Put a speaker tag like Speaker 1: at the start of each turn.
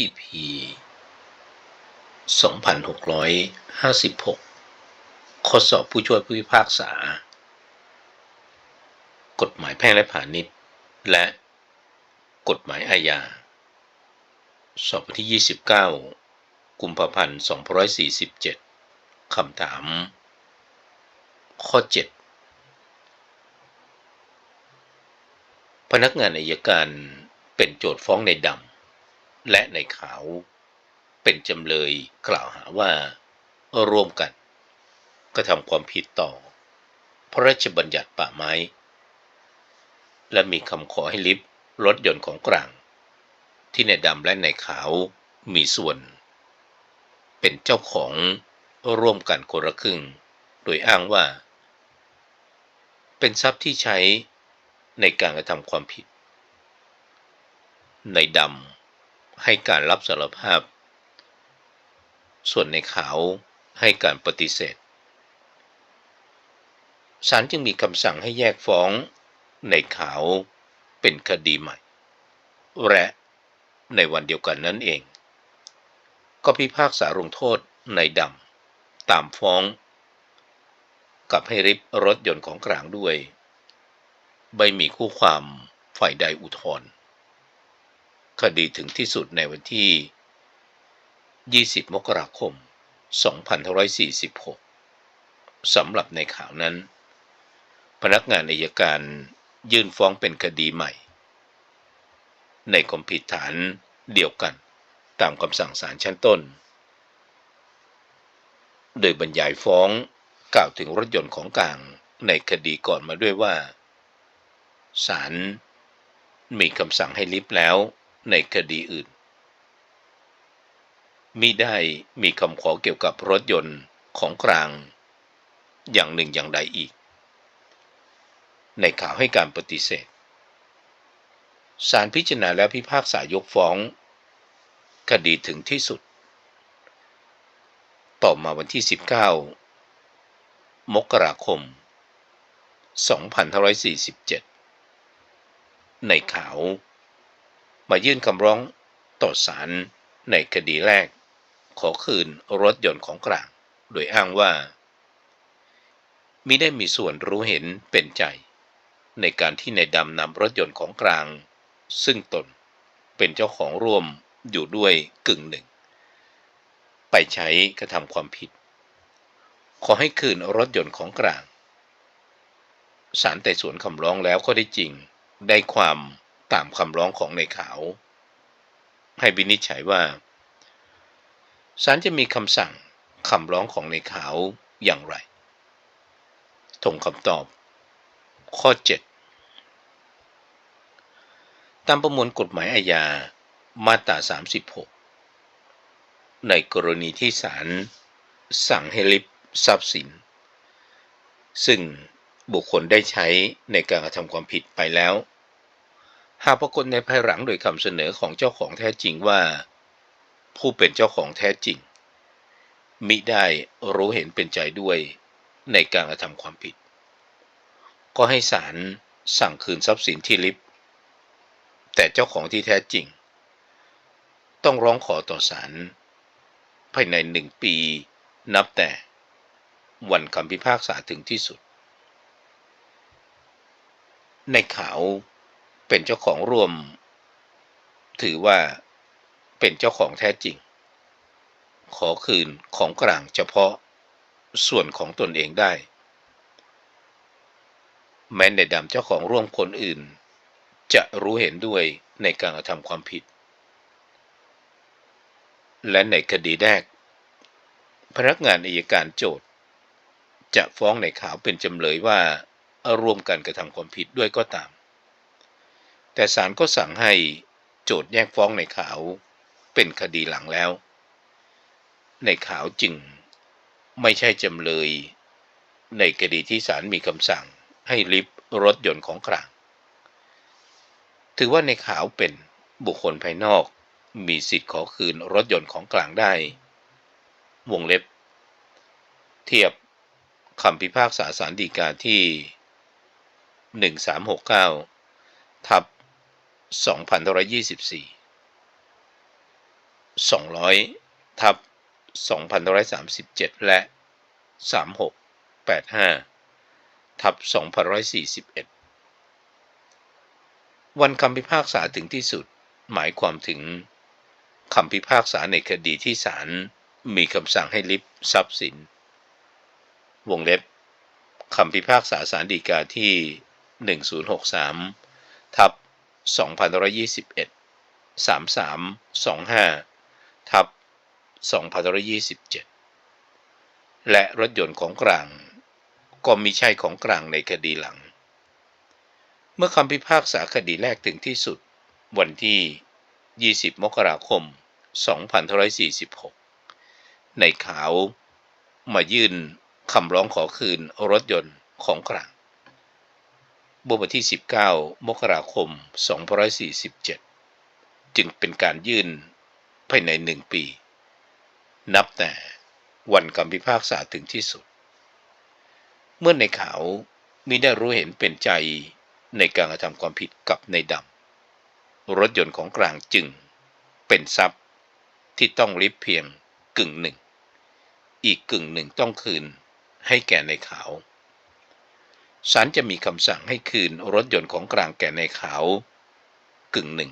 Speaker 1: EP 2656 ข้อสอบผู้ช่วยผู้พิพากษา กฎหมายแพ่งและพาณิชย์ และกฎหมายอาญา สอบที่ 29 กุมภาพันธ์ 2547 คำถาม ข้อ 7 พนักงานอัยการเป็นโจทย์ฟ้องในดำ และในขาว เป็นจำเลยกล่าวหาว่าร่วมกันกระทำความผิดต่อ พระราชบัญญัติป่าไม้ และมีคำขอให้ลิฟต์รถยนต์ของกลาง ที่ในดำและในขาวมีส่วน เป็นเจ้าของร่วมกันคนละครึ่ง โดยอ้างว่า เป็นทรัพย์ที่ใช้ในการกระทำความผิด ในดำ ให้การรับสารภาพ ส่วนในขาวให้การปฏิเสธ ศาลจึงมีคำสั่งให้แยกฟ้องในขาวเป็นคดีใหม่ และในวันเดียวกันนั่นเอง ก็พิพากษาลงโทษในดำตามฟ้อง กับให้ริบรถยนต์ของกลางด้วยไม่มีคู่ความฝ่ายใดอุทธรณ์ คดีถึงที่สุดในวันที่ 20 มกราคม 2546 สำหรับในข่าวนั้น พนักงานอายการยื่นฟ้องเป็นคดีใหม่ ในความผิดฐานเดียวกันตามคำสั่งศาลชั้นต้น โดยบรรยายฟ้องกล่าวถึงรถยนต์ของกลางในคดีก่อนมาด้วยว่าศาลมีคำสั่งให้ลิฟต์แล้ว ในคดีอื่นมิได้มีคำขอเกี่ยวกับรถยนต์ของกลาง อย่างหนึ่งอย่างใดอีก ในข่าวให้การปฏิเสธศาลพิจารณาและพิพากษายกฟ้อง คดีถึงที่สุด ต่อมาวันที่ 19 มกราคม 2547 ในข่าว มายื่นคำร้องต่อศาลในคดีแรก ขอคืนรถยนต์ของกลาง โดยอ้างว่ามิได้มีส่วนรู้เห็นเป็นใจ ในการที่ในดำนำรถยนต์ของกลาง ซึ่งตนเป็นเจ้าของร่วมอยู่ด้วยกึ่งหนึ่ง ไปใช้กระทำความผิด ขอให้คืนรถยนต์ของกลางศาลไต่สวนคำร้องแล้วก็ได้จริง ได้ความ ตามคำร้องของในขาว ให้วินิจฉัยว่าศาลจะมีคำสั่งคำร้องของในขาวอย่างไรทงคำตอบ ข้อ 7 ตามประมวลกฎหมายอาญามาตรา 36 ในกรณีที่ศาลสั่งให้ลิบทรัพย์สิน ซึ่งบุคคลได้ใช้ในการกระทำความผิดไปแล้ว หากปรากฏในภายหลังโดยคำเสนอของเจ้าของแท้จริงว่า ผู้เป็นเจ้าของแท้จริง มิได้รู้เห็นเป็นใจด้วยในการกระทำความผิด ก็ให้ศาลสั่งคืนทรัพย์สินที่ลิฟแต่เจ้าของที่แท้จริง ต้องร้องขอต่อศาลภายในหนึ่งปีนับแต่วันคำพิพากษาถึงที่สุด ในข่าว เป็นเจ้าของร่วม ถือว่าเป็นเจ้าของแท้จริง ขอคืนของกลางเฉพาะส่วนของตนเองได้ แม้ในดำเจ้าของร่วมคนอื่น จะรู้เห็นด้วยในการกระทำความผิด และในคดีแรก พนักงานอายการโจทย์ จะฟ้องในข่าวเป็นจำเลยว่าร่วมกันกระทำความผิดด้วยก็ตาม แต่ศาลก็สั่งให้โจทย์แยกฟ้องในขาวเป็นคดีหลังแล้ว ในขาวจึงไม่ใช่จำเลย ในคดีที่ศาลมีคำสั่งให้ลิฟรถยนต์ของกลาง ถือว่าในขาวเป็นบุคคลภายนอกมีสิทธิ์ขอคืนรถยนต์ของกลางได้ วงเล็บ เทียบคำพิพากษาสารดีกาที่ 1369 ทับ 2524 200ทับ2537 และ 3685ทับ2541 วันคำพิพากษาถึงที่สุด หมายความถึงคำพิพากษาในคดีที่ศาลมีคำสั่งให้ลิฟทรัพย์สิน วงเล็บคำพิพากษาศาลฎีกาที่ 1063 ทับ 2121 3325 ทับ2527 และรถยนต์ของกลาง ก็มิใช่ของกลางในคดีหลัง เมื่อคำพิพากษาคดีแรกถึงที่สุด วันที่ 20 มกราคม 2546 ในขาวมายื่นคำร้องขอคืนรถยนต์ของกลาง เมื่อวันที่ 19 มกราคม 2547 จึงเป็นการยื่นภายในหนึ่งปี นับแต่วันคำพิพากษาถึงที่สุด เมื่อในขาวมิได้รู้เห็นเป็นใจในการกระทำความผิดกับในดำรถยนต์ของกลางจึงเป็นทรัพย์ที่ต้องริบเพียงกึ่งหนึ่ง อีกกึ่งหนึ่งต้องคืนให้แก่ในขาว ศาลจะมีคำสั่งให้คืนรถยนต์ของกลางแก่ในเขากึ่งหนึ่ง